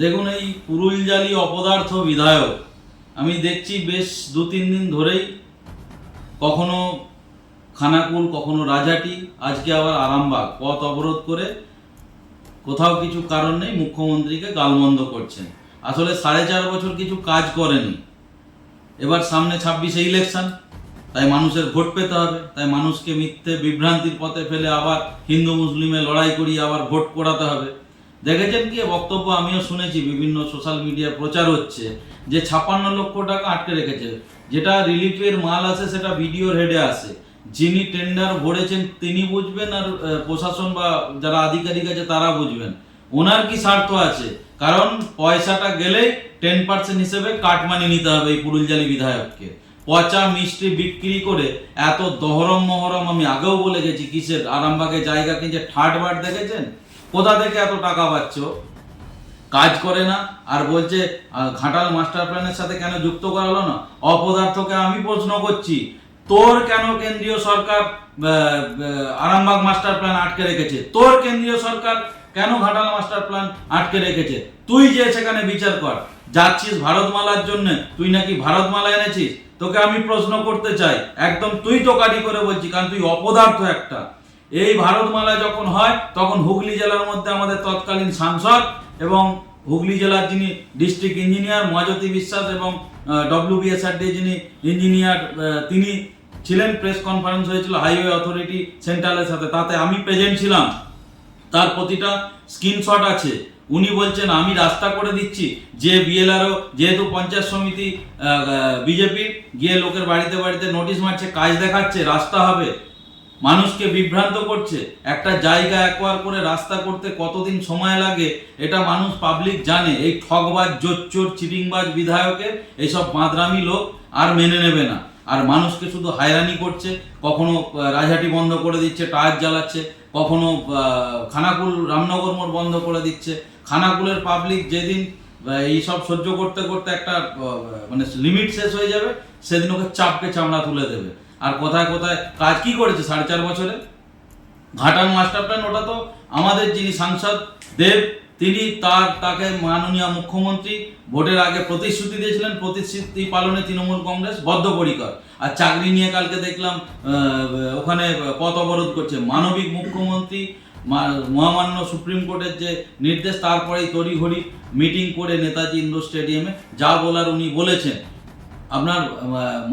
দেখুন এই পুরুলজালি অপদার্থ বিধায়ক, আমি দেখছি বেশ দু তিন দিন ধরেই কখনো খানাকুল, কখনো রাজাটি, আজকে আবার আরামবাগ। পথ অবরোধ করে কোথাও কিছু কারণ নেই, মুখ্যমন্ত্রীকে গালমন্দ করছেন। আসলে সাড়ে চার বছর কিছু কাজ করেনি। এবার সামনে ছাব্বিশে ইলেকশন, তাই মানুষের ভোট পেতে হবে, তাই মানুষকে মিথ্যে বিভ্রান্তির পথে ফেলে আবার হিন্দু মুসলিমে লড়াই করিয়ে আবার ভোট করাতে হবে। দেখেছেন কি? বক্তব্য আমিও শুনেছি, বিভিন্ন সোশ্যাল মিডিয়ায় প্রচার হচ্ছে, যে ছাপ্পান্ন লক্ষ টাকা আটকে রেখেছে। যেটা রিলিফের মাল আছে সেটা ভিডিওর হেডে আসে। যিনি টেন্ডার ভরেছেন, তিনি বুঝবেন আর প্রশাসন বা যারা আধিকারিক আছে, তারা বুঝবেন। ওনার কি স্বার্থ আছে? কারণ পয়সাটা গেলেই টেন পার্সেন্ট হিসেবে কাটমানি নিতে হবে এই পুরুলজালি বিধায়ককে। পচা মিষ্টি বিক্রি করে এত দহরম মহরম আমি আগেও বলে গেছি, কিসের? আরামবাগে জায়গা কিনছে ঠাট বাট দেখেছেন? কোথা থেকে এত টাকা পাচ্ছ? কাজ করে না, আর বলছে ঘাটাল মাস্টার প্ল্যানের সাথে কেন যুক্ত করালো না? অপদার্থকে আমি প্রশ্ন করছি, তোর কেন কেন্দ্রীয় সরকার আরামবাগ মাস্টার প্ল্যান আটকে রেখেছে? তোর কেন্দ্রীয় সরকার কেন ঘাটাল মাস্টার প্ল্যান আটকে রেখেছে? তুই যে সেখানে বিচার কর, যাচ্ছিস ভারতমালার জন্য, তুই নাকি ভারতমালা এনেছিস? তোকে আমি প্রশ্ন করতে চাই, একদম তুই তো কারি করে বলছি, কারণ তুই অপদার্থ একটা। এই ভারতমালা যখন হয়, তখন হুগলি জেলার মধ্যে আমাদের তৎকালীন সাংসদ এবং হুগলি জেলার যিনি ডিস্ট্রিক্ট ইঞ্জিনিয়ার মহাজ্যোতি বিশ্বাস এবং ডব্লিউবিএসআরডি যিনি ইঞ্জিনিয়ার তিনি ছিলেন প্রেস কনফারেন্স হয়েছিল হাইওয়ে অথরিটি সেন্ট্রালের সাথে। তাতে আমি প্রেজেন্ট ছিলাম। তার প্রতিটা স্ক্রিনশট আছে। উনি বলছেন, আমি রাস্তা করে দিচ্ছি। যে বিএলআরও যেহেতু পঞ্চায়েত সমিতি বিজেপির, গিয়ে লোকের বাড়িতে বাড়িতে নোটিশ মারছে, কাজ দেখাচ্ছে, রাস্তা হবে। মানুষকে বিভ্রান্ত করছে। একটা জায়গা একবার করে রাস্তা করতে কতদিন সময় লাগে এটা মানুষ পাবলিক জানে। এই ঠকবাজ জোচ্চোর চিটিংবাজ বিধায়কের এইসব বাঁদরামি লোক আর মেনে নেবে না। আর মানুষকে শুধু হয়রানি করছে কখনো রাজহাটি বন্ধ করে দিচ্ছে টায়ার জ্বালাচ্ছে কখনো খানাকুল রামনগর মোড় বন্ধ করে দিচ্ছে। খানাকুলের পাবলিক যেদিন আহ, এইসব সহ্য করতে করতে একটা মানে লিমিট শেষ হয়ে যাবে সেদিন ওকে চাপকে চামড়া তুলে দেবে। আর কোথায় কোথায় কাজ কি করেছে সাড়ে চার বছরে? ঘাটাল মাস্টার প্ল্যান ওটা তো আমাদের যিনি সাংসদ দেব, তিনি তার, তাকে মাননীয় মুখ্যমন্ত্রী ভোটের আগে প্রতিশ্রুতি দিয়েছিলেন, প্রতিশ্রুতি পালনে তৃণমূল কংগ্রেস বদ্ধপরিকর। আর চাকরি নিয়ে কালকে দেখলাম ওখানে পথ অবরোধ করছে মানবিক মুখ্যমন্ত্রী মহামান্য সুপ্রিম কোর্টের যে নির্দেশ, তারপরেই তড়িঘড়ি মিটিং করে নেতাজি ইন্ডোর স্টেডিয়ামে যা বলার উনি বলেছেন। আপনার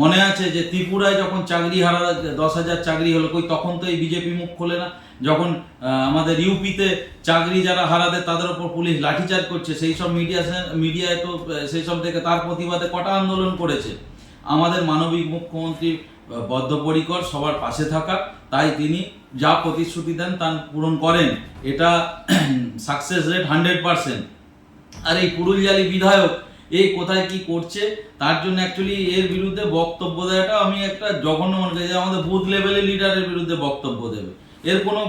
মনে আছে যে ত্রিপুরায় যখন চাকরি হারা দশ হাজার চাকরি হলো, কই তখন তো এই বিজেপি মুখ খোলে না। যখন আমাদের ইউপিতে চাকরি যারা হারাদের তাদের ওপর পুলিশ লাঠিচার্জ করছে, সেই সব মিডিয়া মিডিয়ায় তো সেই সব থেকে তার প্রতিবাদে কটা আন্দোলন করেছে। আমাদের মানবিক মুখ্যমন্ত্রী বদ্ধপরিকর সবার পাশে থাকা, তাই তিনি যা প্রতিশ্রুতি দেন তা পূরণ করেন। এটা সাকসেস রেট হান্ড্রেড পার্সেন্ট আর এই পুরুলজালি বিধায়ক এই কোথায় কি করছে, তার জন্য অ্যাকচুয়ালি এর বিরুদ্ধে বক্তব্য দেওয়াটা আমি একটা জঘন্য মনে করি যে আমাদের বুথ লেভেলের লিডারের বিরুদ্ধে বক্তব্য দেবে। এর কোনো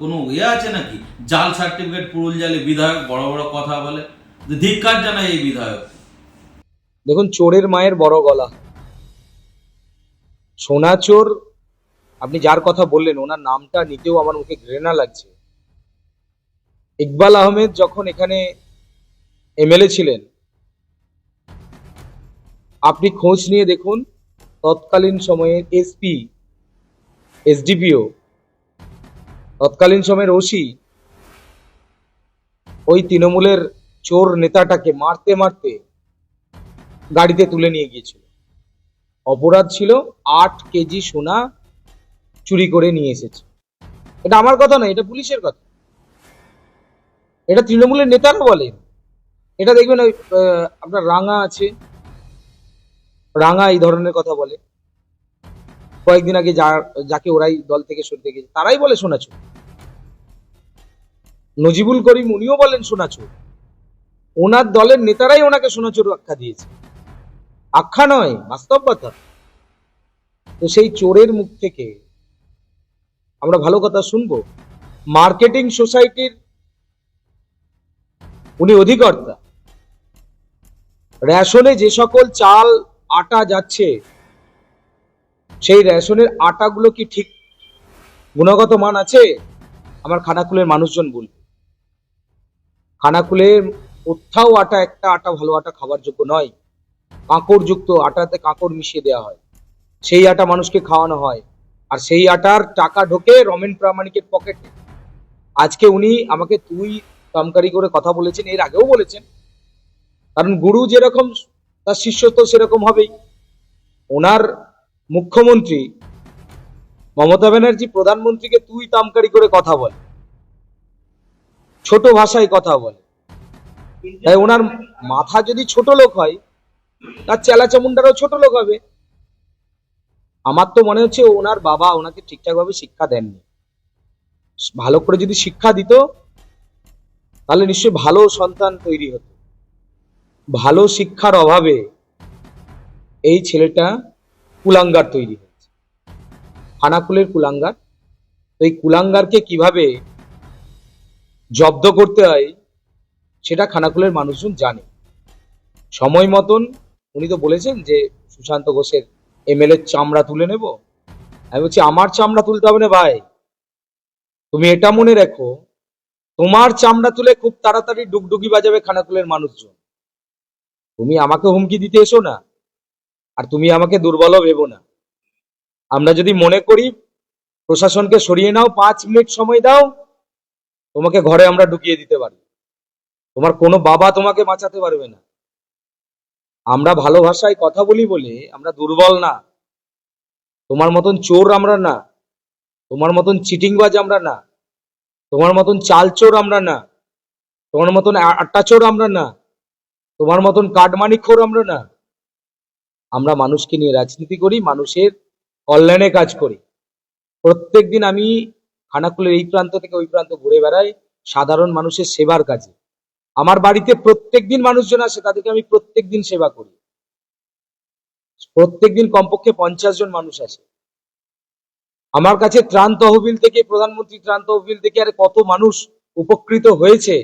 কোনো ইয়ে আছে নাকি? জাল সার্টিফিকেট পুরুলজালি বিধায়ক, বড় বড় কথা বলে। ধিক্কার জানায় এই বিধায়ক। দেখুন, চোরের মায়ের বড় গলা। সোনা চোর, আপনি যার কথা বললেন, ওনার নামটা নিতেও আমার মুখে ঘৃণা লাগছে। ইকবাল আহমেদ যখন এখানে এমএলএ ছিলেন আপনি খোঁজ নিয়ে দেখুন তৎকালীন সময়ে এসপি এসডিপিও তৎকালীন সময়ের ওসি, ওই তৃণমূলের চোর নেতাটাকে মারতে মারতে গাড়িতে তুলে নিয়ে গিয়েছিল। অপরাধ ছিল আট কেজি সোনা চুরি করে নিয়ে এসেছে। এটা আমার কথা নয়, এটা পুলিশের কথা। এটা তৃণমূলের নেতারা বলেন এটা দেখবেন ওই আপনার রাঙা আছে রাঙা এই ধরনের কথা বলে। কয়েকদিন আগে যাকে ওরাই দল থেকে সরতে গেছে তারাই বলে সোনা চোর নজিবুল করিম উনিও বলেন সোনা চোর ওনার দলের নেতারাই ওনাকে সোনা চোর আখ্যা দিয়েছে। আখ্যা নয়, বাস্তব কথা। তো সেই চোরের মুখ থেকে আমরা ভালো কথা শুনব। মার্কেটিং সোসাইটির উনি অধিকর্তা। রেশনে যে সকল চাল আটা যাচ্ছে, সেই রেশনের আটাগুলো কি ঠিক গুণগত মান আছে? আমার খানাকুলের মানুষজন বলবে খানাকুলের কোথাও আটা, একটা আটা ভালো আটা খাবার যোগ্য নয়। কাঁকড় যুক্ত আটাতে কাঁকড় মিশিয়ে দেওয়া হয়। সেই আটা মানুষকে খাওয়ানো হয়। আর সেই আটার টাকা ঢোকে রমেন প্রামাণিকের পকেটে। আজকে উনি আমাকে তুই কামকারি করে কথা বলেছেন, এর আগেও বলেছেন। কারণ গুরু যেরকম তার শিষ্য তো সেরকম হবেই। ওনার মুখ্যমন্ত্রী মমতা ব্যানার্জি প্রধানমন্ত্রীকে তুই তামকারি করে কথা বলে। ছোট ভাষায় কথা বলে। তাই ওনার মাথা যদি ছোট লোক হয়, তার চেলা চামুন্ডারও ছোট লোক হবে। আমার তো মনে হচ্ছে ওনার বাবা ওনাকে ঠিকঠাক ভাবে শিক্ষা দেননি। ভালো করে যদি শিক্ষা দিত, তাহলে নিশ্চয়ই ভালো সন্তান তৈরি হতো। ভালো শিক্ষার অভাবে এই ছেলেটা কুলাঙ্গার তৈরি হয়েছে। খানাকুলের কুলাঙ্গার। এই কুলাঙ্গারকে কীভাবে জব্দ করতে হয় সেটা খানাকুলের মানুষজন জানে। সময় মতন উনি তো বলেছেন যে, সুশান্ত ঘোষের এমএলএ চামড়া তুলে নেব। আমি বলছি, আমার চামড়া তুলতে হবে না ভাই। তুমি এটা মনে রেখো, তোমার চামড়া তুলে খুব তাড়াতাড়ি ডুগডুগি বাজাবে খানাকুলের মানুষজন। তুমি আমাকে হুমকি দিতে এসো না, আর তুমি আমাকে দুর্বলও ভেবো না। আমরা যদি মনে করি, প্রশাসনকে সরিয়ে নাও, পাঁচ মিনিট সময় দাও, তোমাকে ঘরে আমরা ঢুকিয়ে দিতে পারি। তোমার কোনো বাবা তোমাকে বাঁচাতে পারবে না। আমরা ভালো ভাষায় কথা বলি বলে আমরা দুর্বল না। তোমার মতন চোর আমরা না। তোমার মতন চিটিংবাজ আমরা না। তোমার মতন চাল চোর আমরা না। তোমার মতন আ- আটটা চোর আমরা না। তোমার মতন কাটমানি খোর আমরা না। আমরা মানুষকে নিয়ে রাজনীতি করি, মানুষের কল্যাণে কাজ করি। প্রত্যেক দিন আমি খানাকুলের এই প্রান্ত থেকে ওই প্রান্ত ঘুরে বেড়াই সাধারণ মানুষের সেবার কাজে। আমার বাড়িতে প্রত্যেক দিন মানুষজন আসে, তাদেরকে আমি প্রত্যেক দিন সেবা করি। প্রত্যেকদিন কমপক্ষে পঞ্চাশ জন মানুষ আসে। আমার কাছে ত্রাণ তহবিল থেকে, প্রধানমন্ত্রী ত্রাণ তহবিল থেকে আর কত মানুষ উপকৃত হয়েছে,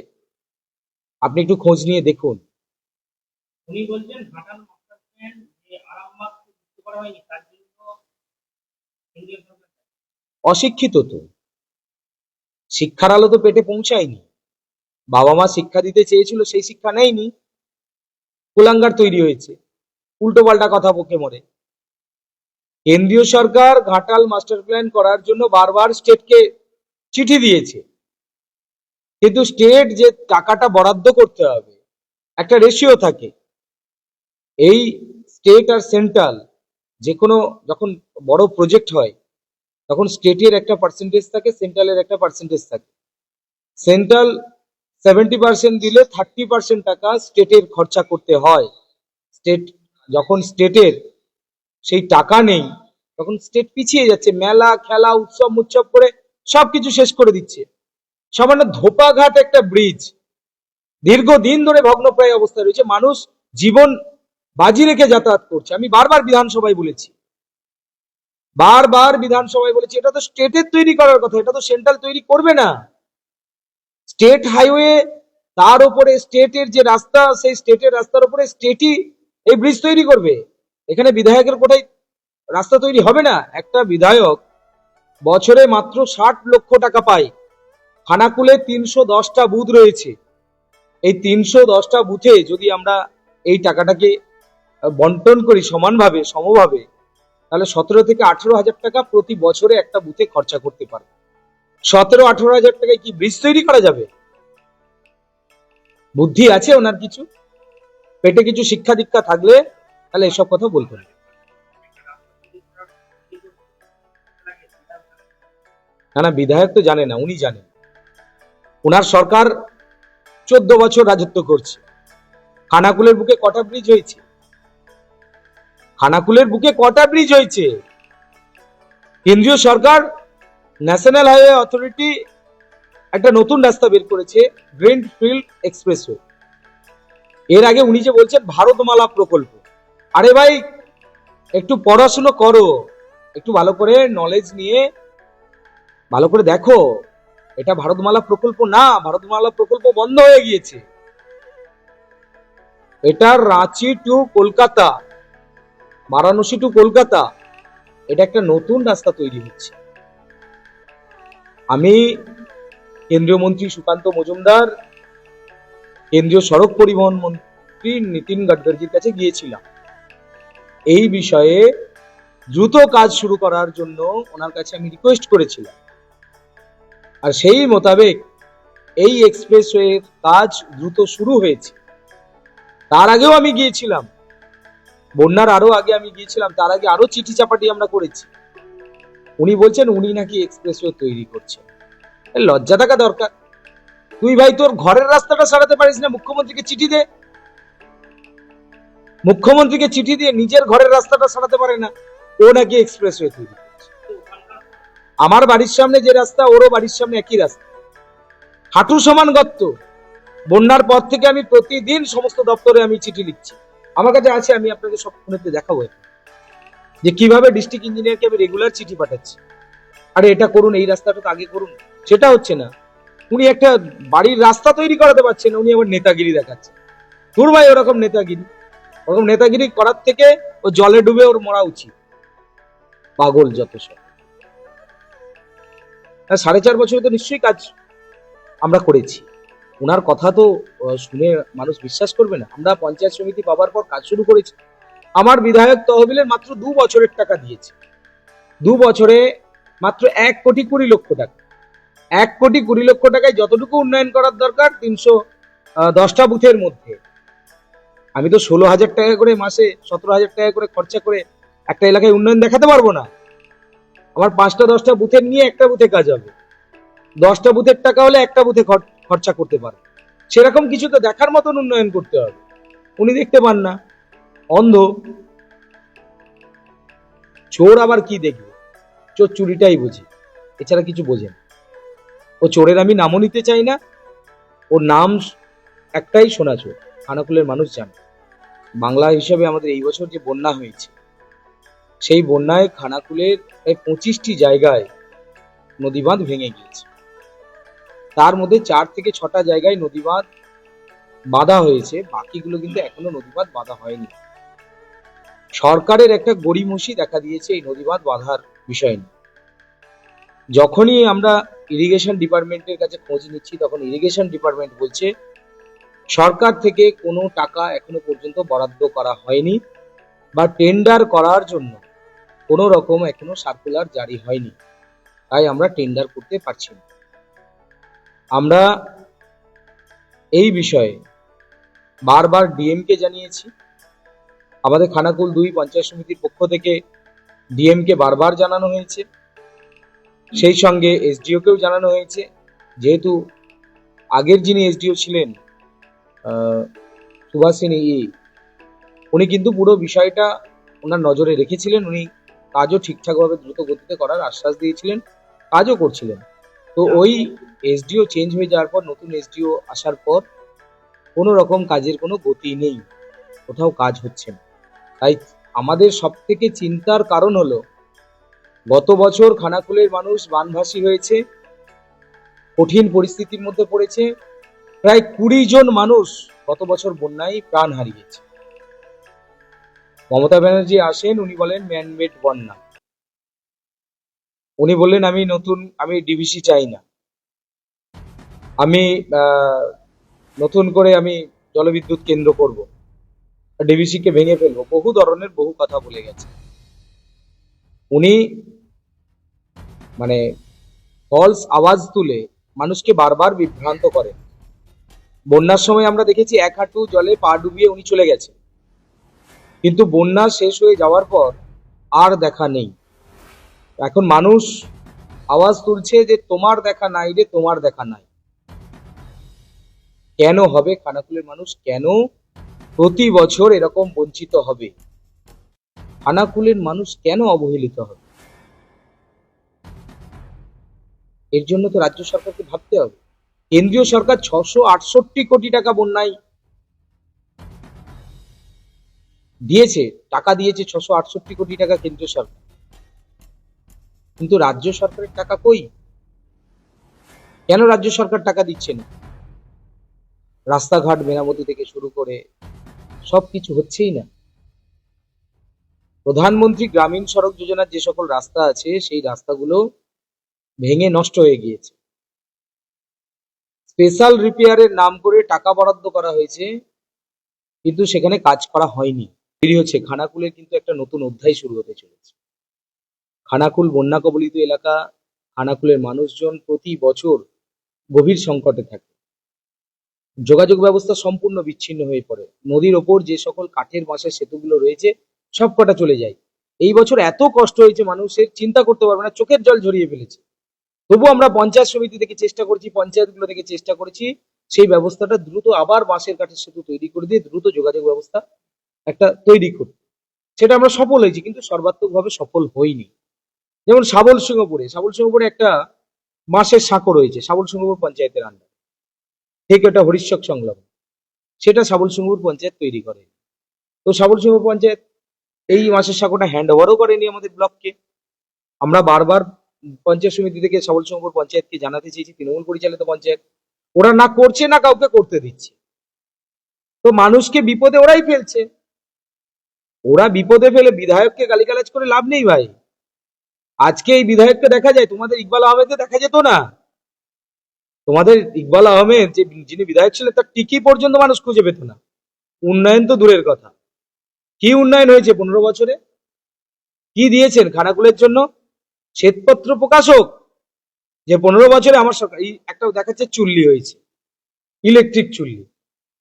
আপনি একটু খোঁজ নিয়ে দেখুন। উনি বলছেন ঘাটাল মাস্টার যে আরামবাগ যুক্ত করা হয়নি, তার জন্য সরকার অশিক্ষিত তো। শিক্ষার আলো তো পেটে পৌঁছায়নি। বাবা মা শিক্ষা দিতে চেয়েছিল, সেই শিক্ষা নেয়নি। কুলাঙ্গার তৈরি হয়েছে। উল্টো পাল্টা কথা বকে মরে। কেন্দ্রীয় সরকার ঘাটাল মাস্টার প্ল্যান করার জন্য বারবার স্টেটকে চিঠি দিয়েছে। কিন্তু স্টেট যে টাকাটা বরাদ্দ করতে হবে, একটা রেশিও থাকে। এই স্টেট আর সেন্ট্রাল যে কোনো যখন বড় প্রজেক্ট হয়, তখন স্টেটের একটা পার্সেন্টেজ থাকে সেন্ট্রালের একটা পার্সেন্টেজ থাকে। সেন্ট্রাল সেভেন্টি পার্সেন্ট দিলে থার্টি পার্সেন্ট টাকা স্টেটের খরচা করতে হয়। স্টেট যখন স্টেটের সেই টাকা নেই, তখন স্টেট পিছিয়ে যাচ্ছে। মেলা, খেলা, উৎসব মুৎসব করে সবকিছু শেষ করে দিচ্ছে। সামান্য ধোপাঘাট একটা ব্রিজ দীর্ঘদিন ধরে ভগ্নপ্রায় অবস্থায় রয়েছে। মানুষ জীবন বাজি রেখে যাতায়াত করছে। আমি বারবার বিধানসভায় বলেছি। বারবার বিধানসভায় বলেছি, এটা তো স্টেটের তৈরি করার কথা, এটা তো সেন্ট্রাল তৈরি করবে না। স্টেট হাইওয়ে তার উপরে স্টেটের যে রাস্তা, সেই স্টেটের রাস্তার উপরে স্টেটই এই ব্রিজ তৈরি করবে। এখানে বিধায়কের কোটায় রাস্তা তৈরি হবে না। একটা বিধায়ক বছরে মাত্র ষাট লক্ষ টাকা পায়। খানাকুলে তিনশো দশটা বুথ রয়েছে। এই তিনশো দশটা বুথে যদি আমরা এই টাকাটাকে বন্টন করি সমানভাবে, সমভাবে, তাহলে সতেরো থেকে আঠেরো হাজার টাকা প্রতি বছরে একটা বুথে খরচা করতে পারবে সতেরো, আঠেরো হাজার টাকায় কি ব্রিজ তৈরি করা যাবে? বুদ্ধি আছে ওনার কিছু? পেটে কিছু শিক্ষা দীক্ষা থাকলে তাহলে এসব কথা বলতেন না না, বিধায়ক তো জানে না, উনি জানেন। ওনার সরকার চোদ্দ বছর রাজত্ব করছে। খানাকুলের বুকে কটা ব্রিজ হয়েছে? খানাকুলের বুকে কটা ব্রিজ হয়েছে? কেন্দ্রীয় সরকার, ন্যাশনাল হাইওয়ে অথরিটি একটা নতুন রাস্তা বের করেছে, গ্রিন ফিল্ড এক্সপ্রেসওয়ে। এর আগে উনি যে বলছেন, ভারতমালা প্রকল্প। আরে ভাই, একটু পড়াশুনো করো, একটু ভালো করে নলেজ নিয়ে, ভালো করে দেখো, এটা ভারতমালা প্রকল্প না, ভারতমালা প্রকল্প বন্ধ হয়ে গিয়েছে। এটা রাঁচি টু কলকাতা। বারাণসী টু কলকাতা, এটা একটা নতুন রাস্তা তৈরি হচ্ছে। আমি কেন্দ্রীয় মন্ত্রী সুকান্ত মজুমদার, কেন্দ্রীয় সড়ক পরিবহন মন্ত্রী নীতিন গাডকারির কাছে গিয়েছিলাম। এই বিষয়ে দ্রুত কাজ শুরু করার জন্য ওনার কাছে আমি রিকোয়েস্ট করেছিলাম। আর সেই মোতাবেক এই এক্সপ্রেসওয়ের কাজ দ্রুত শুরু হয়েছে। তার আগেও আমি গিয়েছিলাম। বন্যার আরও আগে আমি গিয়েছিলাম, তার আগে আরও চিঠি চাপাটি আমরা করেছি। উনি বলছেন, উনি নাকি এক্সপ্রেসওয়ে তৈরি করছেন লজ্জা থাকা দরকার। তুই ভাই, তোর ঘরের রাস্তাটা সারাতে পারিস না, মুখ্যমন্ত্রীকে চিঠি দে। মুখ্যমন্ত্রীকে চিঠি দিয়ে নিজের ঘরের রাস্তাটা সারাতে পারে না, ও নাকি এক্সপ্রেসওয়ে তৈরি করছে। আমার বাড়ির সামনে যে রাস্তা, ওরও বাড়ির সামনে একই রাস্তা। হাঁটু সমান গর্ত। বন্যার পর থেকে আমি প্রতিদিন সমস্ত দপ্তরে আমি চিঠি লিখছি। আমার কাছে আছে আমি আপনাকে সব ফোনেতে দেখাবো। যে কীভাবে ডিস্ট্রিক্ট ইঞ্জিনিয়ারকে আমি রেগুলার চিঠি পাঠাচ্ছি। আরে এটা করুন এই রাস্তাটা তো আগে করুন। সেটা হচ্ছে না। উনি একটা বাড়ির রাস্তা তৈরি করাতে পারছেন উনি আবার নেতাগিরি দেখাচ্ছেন তোর ভাই ওরকম নেতাগিরি। ওরকম নেতাগিরি করার থেকে ও জলে ডুবে ওর মরা উচিত। পাগল যত সব। হ্যাঁ, সাড়ে চার বছরে তো নিশ্চয়ই কাজ আমরা করেছি। ওনার কথা তো শুনে মানুষ বিশ্বাস করবে না। আমরা পঞ্চায়েত সমিতি পাবার পর কাজ শুরু করেছি। আমার বিধায়ক তহবিলের মাত্র দু বছরের টাকা দিয়েছে। দু বছরে মাত্র এক কোটি কুড়ি লক্ষ টাকা। এক কোটি কুড়ি লক্ষ টাকায় যতটুকু উন্নয়ন করার দরকার, তিনশো দশটা বুথের মধ্যে। আমি তো ষোলো হাজার টাকা করে মাসে, সতেরো হাজার টাকা করে খরচা করে একটা এলাকায় উন্নয়ন দেখাতে পারব না। আমার পাঁচটা, দশটা বুথের নিয়ে একটা বুথে কাজ হবে। দশটা বুথের টাকা হলে একটা বুথে খর- খরচা করতে পারে। সেরকম কিছু তো দেখার মতন উন্নয়ন করতে হবে। উনি দেখতে পান না। অন্ধ। চোর আবার কি দেখবে? চোর চুরিটাই বোঝে। এছাড়া কিছু বোঝে না। ও চোরের আমি নামও নিতে চাই না। ওর নাম একটাই শোনা চোর। খানাকুলের মানুষ জানে। বাংলা হিসাবে আমাদের এই বছর যে বন্যা হয়েছে, সেই বন্যায় খানাকুলের প্রায় পঁচিশটি জায়গায় নদীবাঁধ ভেঙে গিয়েছে। তার মধ্যে চার থেকে ছটা জায়গায় নদীবাঁধ বাঁধা হয়েছে। বাকিগুলো কিন্তু এখনও নদীবাঁধ বাঁধা হয়নি। সরকারের একটা গড়িমসি দেখা দিয়েছে এই নদীবাঁধ বাঁধার বিষয় নিয়ে। যখনই আমরা ইরিগেশন ডিপার্টমেন্টের কাছে খোঁজ নিচ্ছি, তখন ইরিগেশন ডিপার্টমেন্ট বলছে, সরকার থেকে কোনো টাকা এখনও পর্যন্ত বরাদ্দ করা হয়নি বা টেন্ডার করার জন্য কোনো রকম এখনও সার্কুলার জারি হয়নি। তাই আমরা টেন্ডার করতে পারছি না। আমরা এই বিষয়ে বারবার ডিএমকে জানিয়েছি। আমাদের খানাকুল দুই পঞ্চায়েত সমিতির পক্ষ থেকে ডিএমকে বারবার জানানো হয়েছে। সেই সঙ্গে এসডিওকেও জানানো হয়েছে। যেহেতু আগের যিনি এসডিও ছিলেন সুভাষিনী ই, উনি কিন্তু পুরো বিষয়টা ওনার নজরে রেখেছিলেন। উনি কাজও ঠিকঠাকভাবে দ্রুত গতিতে করার আশ্বাস দিয়েছিলেন, কাজও করছিলেন। তো ওই এসডিও চেঞ্জ হয়ে যাওয়ার পর নতুন এসডিও আসার পর কোনো রকম কাজের কোনো গতি নেই। কোথাও কাজ হচ্ছে না। তাই আমাদের সব থেকে চিন্তার কারণ হলো গত বছর খানাকুলের মানুষ বানভাসী হয়েছে কঠিন পরিস্থিতির মধ্যে পড়েছে প্রায় কুড়ি জন মানুষ গত বছর বন্যায় প্রাণ হারিয়েছে। মমতা ব্যানার্জি আসেন উনি বলেন ম্যানমেড বন্যা। উনি বললেন, আমি নতুন, আমি ডিভিসি চাই না। আমি নতুন করে আমি জলবিদ্যুৎ কেন্দ্র করব। ডিভিসি কে ভেঙে ফেলব। বহু ধরনের বহু কথা বলে গেছে। উনি মানে ফলস আওয়াজ তুলে মানুষকে বারবার বিভ্রান্ত করেন। বন্যার সময় আমরা দেখেছি এক হাঁটু জলে পা ডুবিয়ে উনি চলে গেছে কিন্তু বন্যা শেষ হয়ে যাওয়ার পর আর দেখা নেই। এখন মানুষ আওয়াজ তুলছে যে তোমার দেখা নাই রে, তোমার দেখা নাই। কেন হবে? খানাকুলের মানুষ কেন প্রতি বছর এরকম বঞ্চিত হবে? খানাকুলের মানুষ কেন অবহেলিত হবে? এর জন্য তো রাজ্য সরকারকে ভাবতে হবে। কেন্দ্রীয় সরকার ছশো আটষট্টি কোটি টাকা বন্যায় দিয়েছে, টাকা দিয়েছে ছশো আটষট্টি কোটি টাকা কেন্দ্রীয় সরকার। কিন্তু রাজ্য সরকারের টাকা কই? কেন রাজ্য সরকার টাকা দিচ্ছে না? রাস্তাঘাট মেরামতি থেকে শুরু করে সবকিছু হচ্ছেই না। প্রধানমন্ত্রী গ্রামীণ সড়ক যোজনার যে সকল রাস্তা আছে, সেই রাস্তাগুলো ভেঙে নষ্ট হয়ে গিয়েছে। স্পেশাল রিপেয়ারের নাম করে টাকা বরাদ্দ করা হয়েছে, কিন্তু সেখানে কাজ করা হয়নি। হচ্ছে। খানাকুলের কিন্তু একটা নতুন অধ্যায় শুরু হতে চলেছে। খানাকুল বন্যা কবলিত এলাকা, খানাকুলের মানুষজন প্রতি বছর গভীর সংকটে থাকে। যোগাযোগ ব্যবস্থা সম্পূর্ণ বিচ্ছিন্ন হয়ে পড়ে। নদীর ওপর যে সকল কাঠের বাঁশের সেতুগুলো রয়েছে, সব কটা চলে যায়। এই বছর এত কষ্ট হয়েছে, মানুষের চিন্তা করতে পারবে না, চোখের জল ঝরিয়ে ফেলেছে। তবু আমরা পঞ্চায়েত সমিতি থেকে চেষ্টা করছি, পঞ্চায়েতগুলো থেকে চেষ্টা করেছি, সেই ব্যবস্থাটা দ্রুত আবার বাঁশের কাঠের সেতু তৈরি করে দিয়ে দ্রুত যোগাযোগ ব্যবস্থা একটা তৈরি করতে। সেটা আমরা সফল হয়েছি, কিন্তু সর্বাত্মকভাবে সফল হইনি। যেমন সাবল সিংহপুরে সাবল সিংহপুরে একটা বাঁশের সাঁকো রয়েছে সাবল সিংহপুর পঞ্চায়েতের আন্ডার ঠিক এটা হরিশ্বক সংলগ্ন। সেটা সাবল সিংহপুর পঞ্চায়েত তৈরি করে। তো সাবল সিংহপুর পঞ্চায়েত এই মাসের সাঁকোটা হ্যান্ড ওভারও করেনি আমাদের ব্লককে। আমরা বারবার পঞ্চায়েত সমিতি থেকে সবল সিংহপুর পঞ্চায়েতকে জানাতে চেয়েছি, তৃণমূল পরিচালিত পঞ্চায়েত। ওরা না করছে, না কাউকে করতে দিচ্ছে। তো মানুষকে বিপদে ওরাই ফেলছে। ওরা বিপদে ফেলে বিধায়ককে গালিগালাজ করে লাভ নেই ভাই। আজকে এই বিধায়ককে দেখা যায়, তোমাদের ইকবাল আহমেদকে দেখা যেত না। তোমাদের ইকবাল আহমেদ যে যিনি বিধায়ক ছিলেন, তার টিকি পর্যন্ত মানুষ খুঁজে পেত না। উন্নয়ন তো দূরের কথা। কি উন্নয়ন হয়েছে পনেরো বছরে? কি দিয়েছেন খানাকুলের জন্য? শ্বেতপত্র প্রকাশক যে পনেরো বছরে আমার সরকার এই একটা দেখাচ্ছে চুল্লি হয়েছে। ইলেকট্রিক চুল্লি।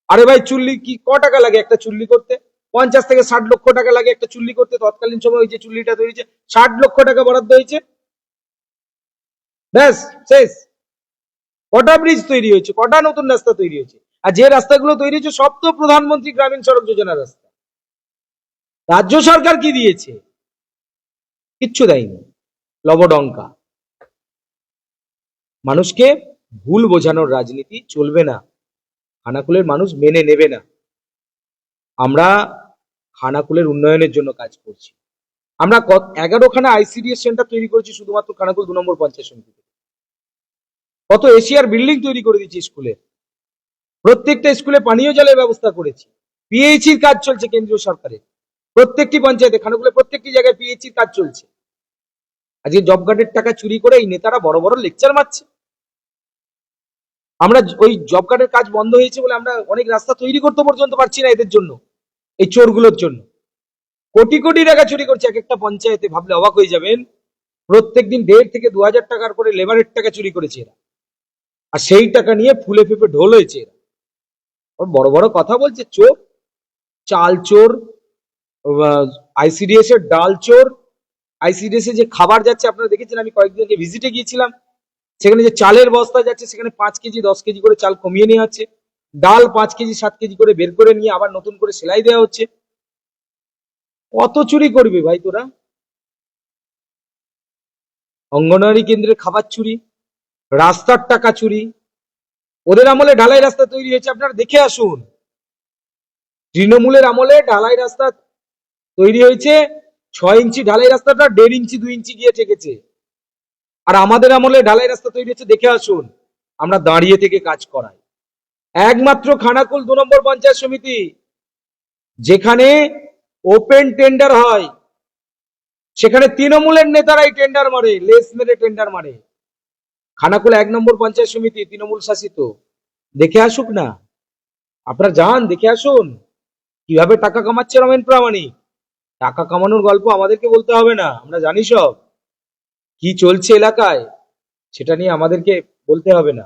আরে ভাই, চুল্লি কি ক টাকা লাগে একটা চুল্লি করতে? পঞ্চাশ থেকে ষাট লক্ষ টাকা লাগে একটা চুল্লি করতে। তৎকালীন সময় ওই যে চুল্লিটা তৈরি ষাট লক্ষ টাকা বরাদ্দ হয়েছে। ব্যাস, শেষ। কটা ব্রিজ তৈরি হয়েছে, কটা নতুন রাস্তা তৈরি হয়েছে? আর যে রাস্তাগুলো তৈরি হয়েছে, সব তো প্রধানমন্ত্রী গ্রামীণ সড়ক যোজনার রাস্তা। রাজ্য সরকার কি দিয়েছে? কিচ্ছু দেয়নি। লবডঙ্কা। মানুষকে ভুল বোঝানোর রাজনীতি চলবে না। খানাকুলের মানুষ মেনে নেবে না। আমরা খানাকুলের উন্নয়নের জন্য কাজ করছি। আমরা এগারোখানা আইসিডিএস সেন্টার তৈরি করেছি শুধুমাত্র খানাকুল দু নম্বর পঞ্চায়েত সমিতি কত এশিয়ার বিল্ডিং তৈরি করে দিচ্ছি স্কুলে। প্রত্যেকটা স্কুলে পানীয় জলের ব্যবস্থা করেছি। পিএইচির কাজ চলছে কেন্দ্রীয় সরকারের। প্রত্যেকটি পঞ্চায়েতে খানাকুলে প্রত্যেকটি জায়গায় পিএইচির কাজ চলছে। আজকে জব কার্ডের টাকা চুরি করে এই নেতারা বড় বড় লেকচার মারছে। আমরা ওই জব কার্ডের কাজ বন্ধ হয়েছে বলে আমরা অনেক রাস্তা তৈরি করতে পর্যন্ত পারছি না এদের জন্য। এই চোরগুলোর জন্য। কোটি কোটি টাকা চুরি করছে এক একটা পঞ্চায়েতে, ভাবলে অবাক হয়ে যাবেন। প্রত্যেকদিন দেড় থেকে দু হাজার টাকার করে লেবারের টাকা চুরি করেছে এরা। আর সেই টাকা নিয়ে ফুলে ফেপে ঢোল হয়েছে এরা। বড় বড় কথা বলছে, চোর, চাল চোর আইসিডিএস এর ডাল চোর। আইসিডিএস এ যে খাবার যাচ্ছে, আপনারা দেখেছেন, আমি কয়েকদিন আগে ভিজিটে গিয়েছিলাম। সেখানে যে চালের বস্তা যাচ্ছে, সেখানে পাঁচ কেজি, দশ কেজি করে চাল কমিয়ে নেওয়া হচ্ছে ডাল পাঁচ কেজি, সাত কেজি করে বের করে নিয়ে আবার নতুন করে সেলাই দেওয়া হচ্ছে। কত চুরি করবে ভাই তোরা? অঙ্গনওয়াড়ি কেন্দ্রের খাবার চুরি, রাস্তার টাকা চুরি, ওদের আমলে ঢালাই রাস্তা তৈরি হয়েছে, আপনারা দেখে আসুন। তৃণমূলের আমলে ঢালাই রাস্তা তৈরি হয়েছে, ছয় ইঞ্চি ঢালাই রাস্তাটা দেড় ইঞ্চি, দুই ইঞ্চি গিয়ে ঠেকেছে। আর আমাদের আমলে ঢালাই রাস্তা তৈরি হচ্ছে দেখে আসুন। আমরা দাঁড়িয়ে থেকে কাজ করাই। একমাত্র খানাকুল দু নম্বর পঞ্চায়েত সমিতি, যেখানে ওপেন টেন্ডার হয়। সেখানে তৃণমূলের নেতারাই টেন্ডার মারে লেস মেরে টেন্ডার মারে। খানাকুল এক নম্বর পঞ্চায়েত সমিতি, তৃণমূল শাসিত। দেখে আসুক না। আপনারা যান, দেখে আসুন। কীভাবে টাকা কামাচ্ছে রমেন প্রামাণিক? টাকা কামানোর গল্প আমাদেরকে বলতে হবে না, আমরা জানি সব। কি চলছে এলাকায়, সেটা নিয়ে আমাদেরকে বলতে হবে না।